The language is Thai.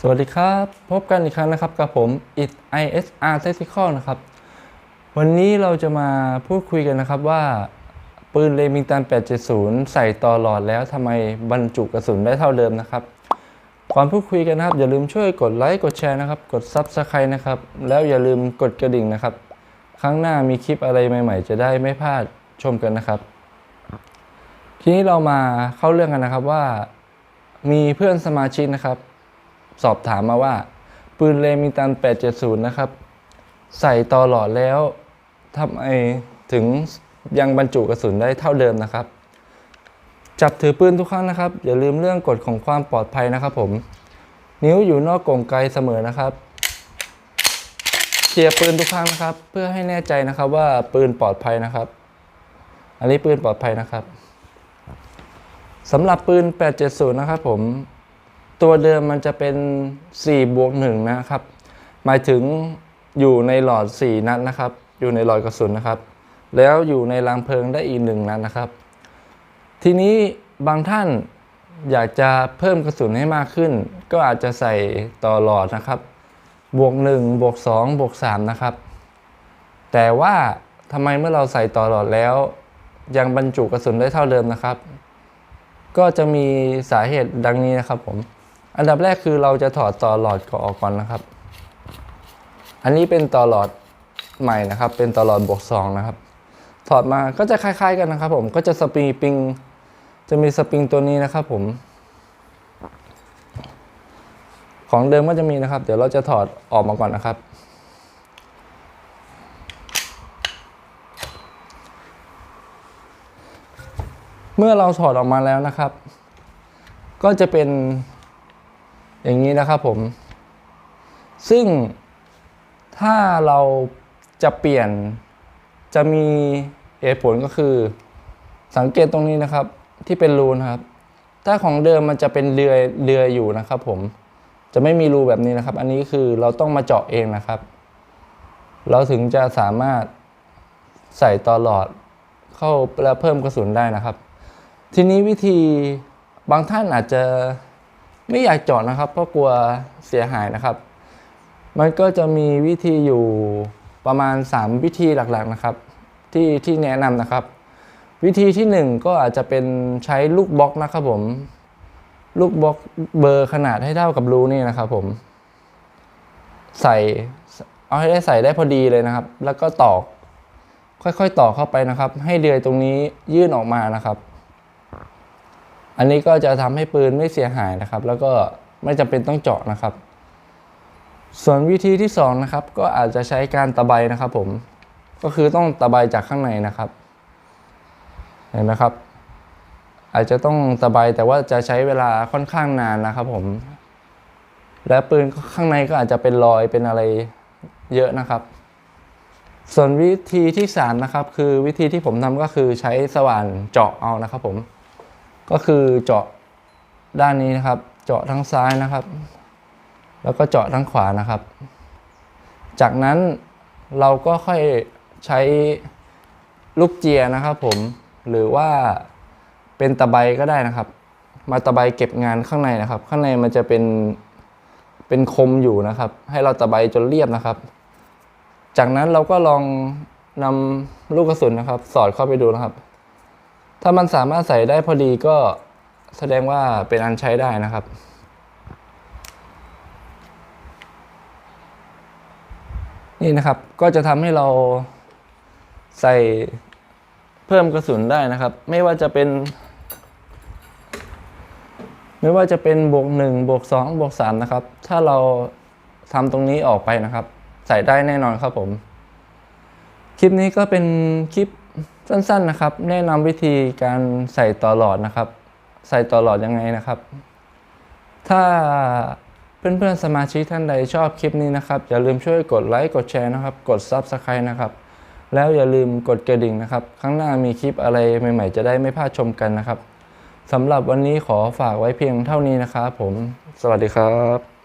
สวัสดีครับ พบกันอีกครั้งนะครับกับผม it isr tactical นะครับ วันนี้เราจะมาพูดคุยกันนะครับว่า ปืนเลมิงตัน 870 ใส่ต่อหลอดแล้วทำไมบรรจุกระสุนได้เท่าเดิมนะครับก่อนพูดคุยกันนะครับ อย่าลืมช่วยกดไลค์กดแชร์นะครับ กด Subscribe นะครับ แล้วอย่าลืมกดกระดิ่งนะครับ ครั้งหน้ามีคลิปอะไรใหม่ๆ จะได้ไม่พลาดชมกันนะครับ ทีนี้เรามาเข้าเรื่องกันนะครับว่า มีเพื่อนสมาชิกนะครับ สอบถามมาว่า ปืนเลมิงตัน 870 นะครับ ใส่ต่อหลอดแล้วทำไมถึงยังบรรจุกระสุนได้เท่าเดิมนะครับ จับถือปืนทุกครั้งนะครับ อย่าลืมเรื่องกฎของความปลอดภัยนะครับผม นิ้วอยู่นอกกรงไกลเสมอนะครับเคลียร์ปืนทุกครั้งนะครับ เพื่อให้แน่ใจนะครับว่าปืนปลอดภัยนะครับ อันนี้ปืนปลอดภัยนะครับสำหรับปืน 870 นะครับผม ตัวเดิมมันจะเป็น4บวก1นะครับ หมายถึงอยู่ในหลอด 4 นัดนะครับ อยู่ในหลอดกระสุนนะครับ แล้วอยู่ในรางเพลิงได้อีกหนึ่งนัดนะครับ ทีนี้บางท่านอยากจะเพิ่มกระสุนให้มากขึ้น ก็อาจจะใส่ต่อหลอดนะครับ บวก1บวก2บวก3นะครับ แต่ว่าทำไมเมื่อเราใส่ต่อหลอดแล้ว ยังบรรจุกระสุนได้เท่าเดิมนะครับ ก็จะมีสาเหตุดังนี้นะครับผม อันดับแรกคือเราจะถอดต่อหลอดก่อนออกก่อนนะครับ อันนี้เป็นต่อหลอดใหม่นะครับ เป็นต่อหลอดบวก2นะครับ ถอดมาก็จะคล้าย ๆ กันนะครับ ผมก็จะสปริงปิงจะมีสปริงตัวนี้นะครับ ผม ของเดิมก็จะมีนะครับ เดี๋ยวเราจะถอดออกมาก่อนนะครับ เมื่อเราถอดออกมาแล้วนะครับ ก็จะเป็น อย่างนี้นะครับผม ซึ่งถ้าเราจะเปลี่ยนจะมีเหตุผลก็คือ สังเกตตรงนี้นะครับที่เป็นรูนะครับ ถ้าของเดิมมันจะเป็นเรือเรืออยู่นะครับ ผมจะไม่มีรูแบบนี้นะครับ อันนี้คือเราต้องมาเจาะเองนะครับ เราถึงจะสามารถใส่ตอหลอดเข้าแล้วเพิ่มกระสุนได้นะครับ ทีนี้วิธีบางท่านอาจจะ ไม่อยากเจาะนะครับ เพราะกลัวเสียหายนะครับ มันก็จะมีวิธีอยู่ประมาณ 3 วิธีหลักๆนะครับ ที่ที่แนะนำนะครับ วิธีที่ 1 ก็อาจจะเป็นใช้ลูกบล็อกนะครับผมลูกบล็อกเบอร์ขนาดให้เท่ากับรูนี่นะครับผม ใส่เอาให้ได้ใส่ได้พอดีเลยนะครับ แล้วก็ตอก ค่อยๆตอกเข้าไปนะครับ ให้เดือยตรงนี้ยื่นออกมานะครับ อันนี้ก็จะทำให้ปืนไม่เสียหายนะครับ แล้วก็ไม่จำเป็นต้องเจาะนะครับ ส่วนวิธีที่สองนะครับก็อาจจะใช้การตะไบนะครับ ผมก็คือต้องตะไบจากข้างในนะครับ เห็นไหมครับ อาจจะต้องตะไบแต่ว่าจะใช้เวลาค่อนข้างนานนะครับผม และปืนข้างในก็อาจจะเป็นรอยเป็นอะไรเยอะนะครับ ส่วนวิธีที่สามนะครับ คือวิธีที่ผมทำก็คือใช้สว่านเจาะเอานะครับผม ก็คือเจาะด้านนี้นะครับ เจาะทั้งซ้ายนะครับ แล้วก็เจาะทั้งขวานะครับ จากนั้นเราก็ค่อยใช้ลูกเจียนะครับผมหรือว่าเป็นตะไบก็ได้นะครับ มาตะไบเก็บงานข้างในนะครับ ข้างในมันจะเป็นเป็นคมอยู่นะครับ ให้เราตะไบจนเรียบนะครับ จากนั้นเราก็ลองนำลูกกระสุนนะครับ สอดเข้าไปดูนะครับ ถ้ามันสามารถใส่ได้พอดีก็แสดงว่าเป็นอันใช้ได้นะครับ นี่นะครับก็จะทำให้เราใส่เพิ่มกระสุนได้นะครับ ไม่ว่าจะเป็น ไม่ว่าจะเป็นบวกหนึ่งบวกสองบวกสามนะครับ ถ้าเราทำตรงนี้ออกไปนะครับ ใส่ได้แน่นอนครับผม คลิปนี้ก็เป็นคลิป สั้นๆนะครับ แนะนำวิธีการใส่ต่อหลอดนะครับ ใส่ต่อหลอดยังไงนะครับ ถ้าเพื่อนๆสมาชิกท่านใดชอบคลิปนี้นะครับ อย่าลืมช่วยกดไลค์กดแชร์นะครับ กด Subscribe นะครับ แล้วอย่าลืมกดกระดิ่งนะครับครั้งหน้ามีคลิปอะไรใหม่ๆ จะได้ไม่พลาดชมกันนะครับสำหรับวันนี้ขอฝากไว้เพียงเท่านี้นะครับผม สวัสดีครับ